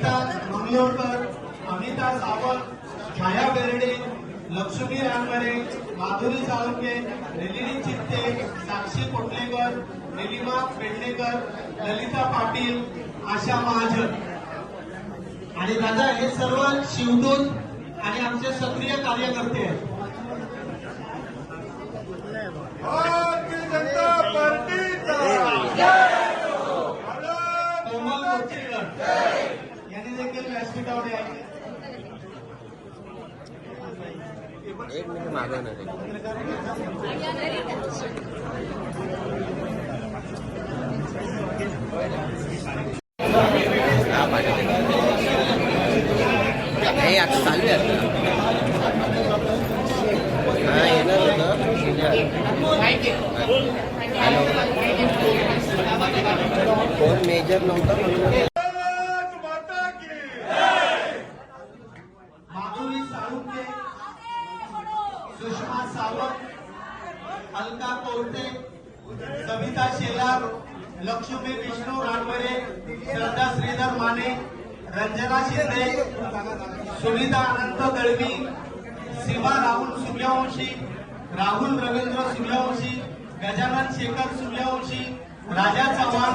गीता मंगलोरकर अमिता सावंत छाया बेर्डे लक्ष्मी रानवरे माधुरी साळुंके नलिनी चित्ते साक्षी कोटलेकर निलिमा पेडणेकर ललिता पाटील आशा महाजन. आणि दादा हे सर्व शिवदूत आणि आमचे सक्रिय कार्यकर्ते आहेत. कोमल कोचेकर एक मिनिट मागवणार आहे हा, पाठवते. हे आता चालू आहे आता हा येणार होतं कोण मेजर नव्हता म्हणून भारत माता की माधुरी साळुंके सुषमा सावंत अलका कोरटे सविता शेलार लक्ष्मी विष्णू रानवरे श्रद्धा श्रीधर माने रंजना शिंदे सुनीता अनंत दळवी सीमा राहुल सूर्यवंशी राहुल रवींद्र सूर्यवंशी गजानन शेखर सूर्यवंशी राजा चव्हाण.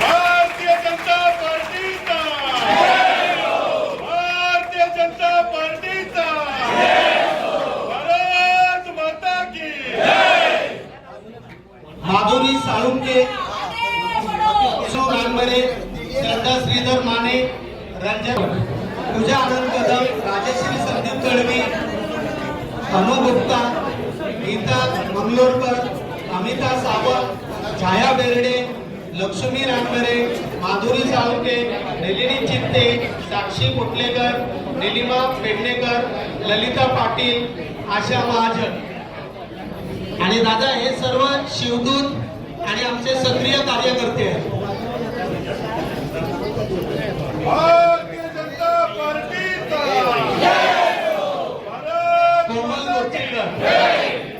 भारतीय जनता पार्टी भारतीय जनता पार्टीचा भारत माता की माधुरी साळुंके अशोक रानबरे श्रद्धा श्रीधर माने रंजन पूजा आनंद कदम राजश्री संदीप कळवी अनु गुप्ता गीता मंगलोरकर अमिता सावंत छाया बेर्डे लक्ष्मी रानबरे माधुरी साळुंके नलिनी चित्ते साक्षी कुटलेकर निलिमा पेडणेकर ललिता पाटील आशा महाजन. आणि दादा हे सर्व शिवदूत आणि आमचे सक्रिय कार्यकर्ते आहेत.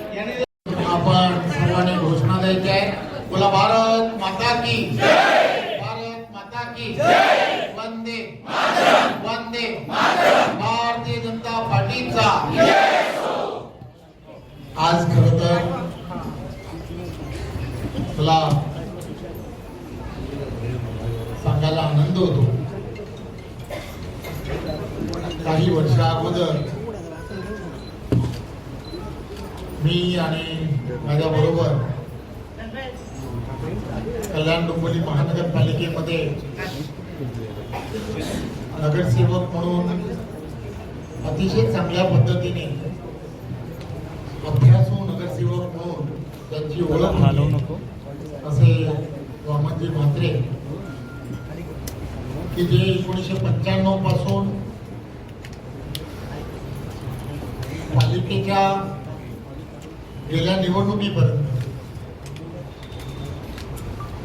आपण सर्वांनी घोषणा द्यायची आहे. बोला भारत माता की भारत माता की वंदे वंदे भारतीय जनता पार्टीचा. आज खर मला सांगायला आनंद होतो काही वर्षा अगोदर मी आणि माझ्या बरोबर कल्याण डोंबिवली महानगरपालिकेमध्ये नगरसेवक म्हणून अतिशय चांगल्या पद्धतीने अभ्यासू नगरसेवक म्हणून त्यांची ओळख. असे वामनजी म्हात्रे की जे एकोणीसशे पंच्याण्णवपासून पालिकेच्या गेल्या निवडणुकीपर्यंत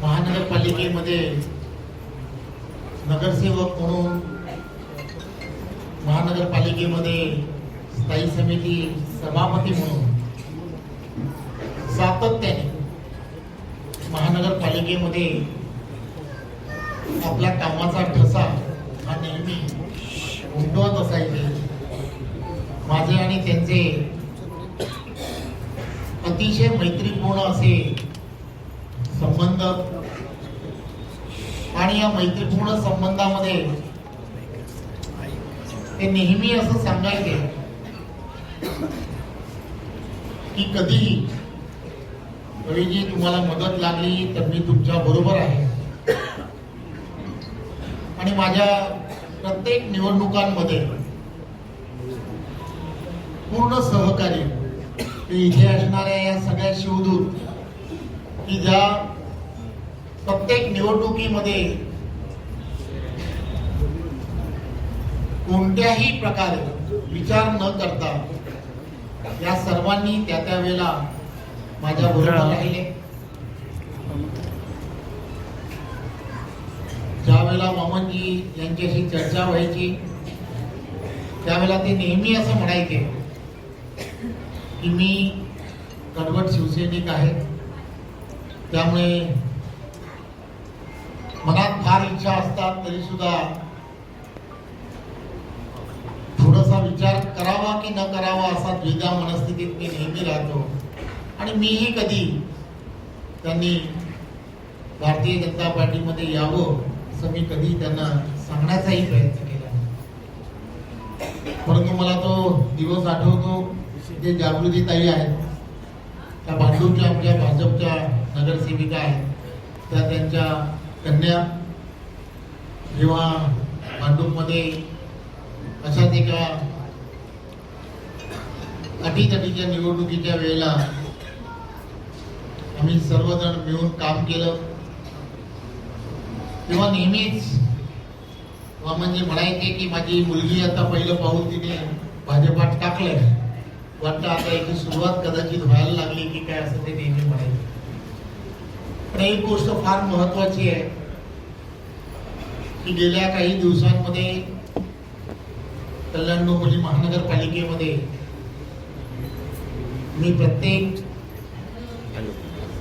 महानगरपालिकेमध्ये नगरसेवक म्हणून महानगरपालिकेमध्ये स्थायी समिती सभापती म्हणून सातत्याने महानगरपालिकेमध्ये आपल्या कामाचा ठसा हा नेहमी उमटवत असायचे. माझे आणि त्यांचे अतिशय मैत्रीपूर्ण असे संबंध आणि या मैत्रीपूर्ण संबंधामध्ये ते नेहमी असं सांगायचे की कधीही कवीजी तुम्हाला मदत लागली तर मी तुमच्या बरोबर आहे. आणि माझ्या प्रत्येक निवडणुकांमध्ये पूर्ण सहकार्य ते इथे असणाऱ्या या सगळ्या शिवदूत की ज्या प्रत्येक निवडणुकीमध्ये कोणत्याही प्रकारे विचार न करता या सर्वांनी त्या त्या वेळेला माझ्या बरोबर राहिले. ज्या वेळेला मामनजी यांच्याशी चर्चा व्हायची त्यावेळेला ते नेहमी असं म्हणायचे की मी कडवट शिवसैनिक आहे. त्यामुळे मनात फार इच्छा असतात तरी सुद्धा थोडासा विचार करावा की न करावा असा द्विधा मनस्थितीत मी नेहमी राहतो. आणि मीही कधी त्यांनी भारतीय जनता पार्टीमध्ये यावं असं मी कधी त्यांना सांगण्याचाही प्रयत्न केला परंतु मला तो दिवस आठवतो जे जागृती ताई आहेत त्या बांधूच्या आमच्या भाजपच्या नगरसेविका आहेत त्या त्यांच्या कन्या जेव्हा भांडूपमध्ये अशाच एका अटीतटीच्या निवडणुकीच्या वेळेला आम्ही सर्वजण मिळून काम केलं. तेव्हा नेहमीच म्हणजे म्हणायचे की माझी मुलगी आता पहिलं पाहून तिने भाजपात टाकलंय. वाटतं आता याची सुरुवात कदाचित व्हायला लागली की काय असं ते नेहमी म्हणायचे. पण एक गोष्ट फार महत्वाची आहे की गेल्या काही दिवसांमध्ये कल्याण डोंबिवली महानगरपालिकेमध्ये मी प्रत्येक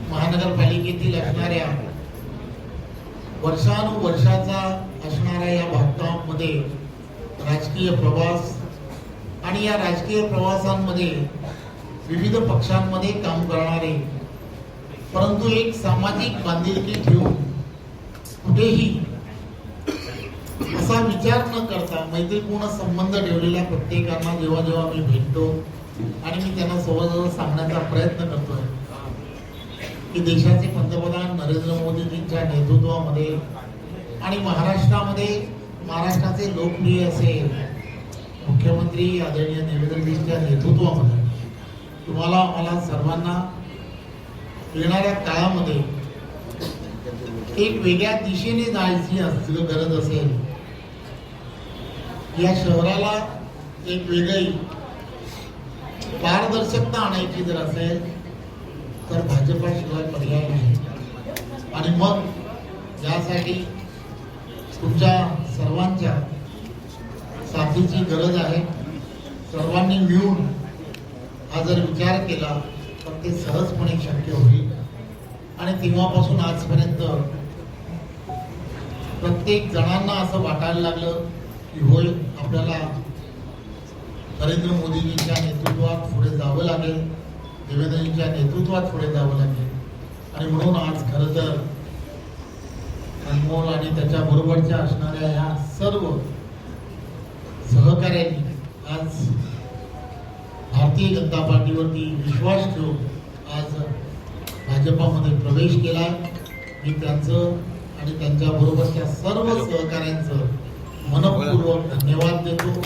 महानगरपालिकेतील असणाऱ्या वर्षानुवर्षाचा असणाऱ्या या भागामध्ये राजकीय प्रवास आणि या राजकीय प्रवासांमध्ये विविध पक्षांमध्ये काम करणारे परंतु एक सामाजिक बांधिलकी ठेवून कुठेही असा विचार न करता मैत्रीपूर्ण संबंध ठेवलेल्या प्रत्येकांना जेव्हा जेव्हा मी भेटतो आणि मी त्यांना सोबत सांगण्याचा प्रयत्न करतोय की देशाचे पंतप्रधान नरेंद्र मोदीजींच्या नेतृत्वामध्ये आणि महाराष्ट्रामध्ये महाराष्ट्राचे लोकप्रिय असे मुख्यमंत्री आदरणीय देवेंद्रजींच्या नेतृत्वामध्ये. तुम्हाला मला सर्वांना येणाऱ्या काळामध्ये एक वेगळ्या दिशेने जायची असतील गरज असेल या शहराला एक वेगळी पारदर्शकता आणायची जर असेल तर भाजपाशिवाय पर्याय नाही. आणि मग यासाठी तुमच्या सर्वांच्या साथीची गरज आहे. सर्वांनी मिळून हा जर विचार केला तर ते सहजपणे शक्य होईल. आणि तेव्हापासून आजपर्यंत प्रत्येक जणांना असं वाटायला लागलं की होय आपल्याला नरेंद्र मोदीजींच्या नेतृत्वात पुढे जावं लागेल. देवेंद्रजींच्या नेतृत्वात पुढे जावं लागेल. आणि म्हणून आज खरं तर अनमोल आणि त्याच्या बरोबरच्या असणाऱ्या ह्या सर्व सहकार्यांनी आज भारतीय जनता पार्टीवरती विश्वास ठेवून आज भाजपामध्ये प्रवेश केला. मी त्यांचं आणि त्यांच्या बरोबरच्या सर्व सहकाऱ्यांचं मनपूर्वक धन्यवाद देतो.